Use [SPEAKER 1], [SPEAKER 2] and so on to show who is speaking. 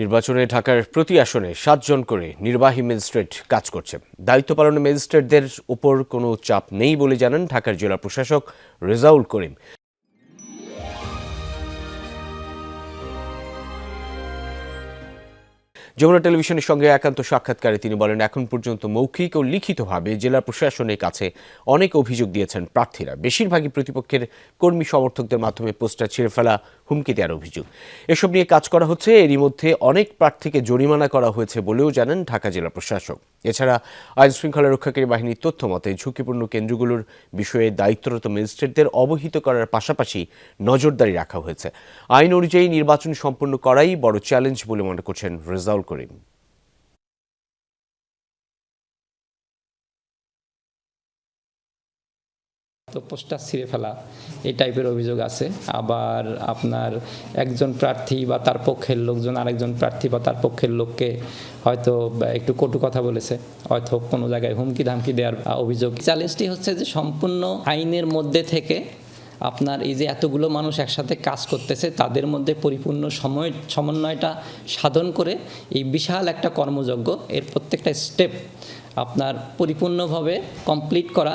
[SPEAKER 1] নির্বাচনে ঢাকার প্রতি আসনে সাতজন করে নির্বাহী ম্যাজিস্ট্রেট কাজ করছে। দায়িত্ব পালনে ম্যাজিস্ট্রেটদের উপর কোনো চাপ নেই বলে জানান ঢাকার জেলা প্রশাসক রেজাউল করিম। যমুনা টেলিভিশনের সঙ্গে একান্ত সাক্ষাৎকারে তিনি বলেন, এখন পর্যন্ত মৌখিক ও লিখিতভাবে জেলা প্রশাসনের কাছে অনেক অভিযোগ দিয়েছেন প্রার্থীরা। বেশিরভাগই প্রতিপক্ষের কর্মী সমর্থকদের মাধ্যমে পোস্টার ছিঁড়ে ফেলা হুমকি দেওয়ার অভিযোগ। এসব নিয়ে কাজ করা হচ্ছে। এরই মধ্যে অনেক প্রার্থীকে জরিমানা করা হয়েছে বলেও জানান ঢাকা জেলা প্রশাসক। এছাড়া আইন শৃঙ্খলা রক্ষাকারী বাহিনীর তথ্য মতে, ঝুঁকিপূর্ণ কেন্দ্রগুলোর বিষয়ে দায়িত্বরত ম্যাজিস্ট্রেটদের অবহিত করার পাশাপাশি নজরদারি রাখা হয়েছে। আইন অনুযায়ী নির্বাচন সম্পন্ন করাই বড় চ্যালেঞ্জ বলে মনে করছেন রেজাউল করিম
[SPEAKER 2] তো পোস্টার ছিঁড়ে ফেলা এই টাইপের অভিযোগ আছে। আবার আপনার একজন প্রার্থী বা তার পক্ষের লোকজন আরেকজন প্রার্থী বা তার পক্ষের লোককে হয়তো একটু কটু কথা বলেছে। হয়তো কোনো জায়গায় হুমকি ধামকি দেওয়ার অভিযোগ। চ্যালেঞ্জটি হচ্ছে যে সম্পূর্ণ আইনের মধ্যে থেকে আপনার এই যে এতগুলো মানুষ একসাথে কাজ করতেছে, তাদের মধ্যে পরিপূর্ণ সময়, সমন্বয়টা সাধন করে এই বিশাল একটা কর্মযজ্ঞ এর প্রত্যেকটা স্টেপ আপনার পরিপূর্ণভাবে কমপ্লিট করা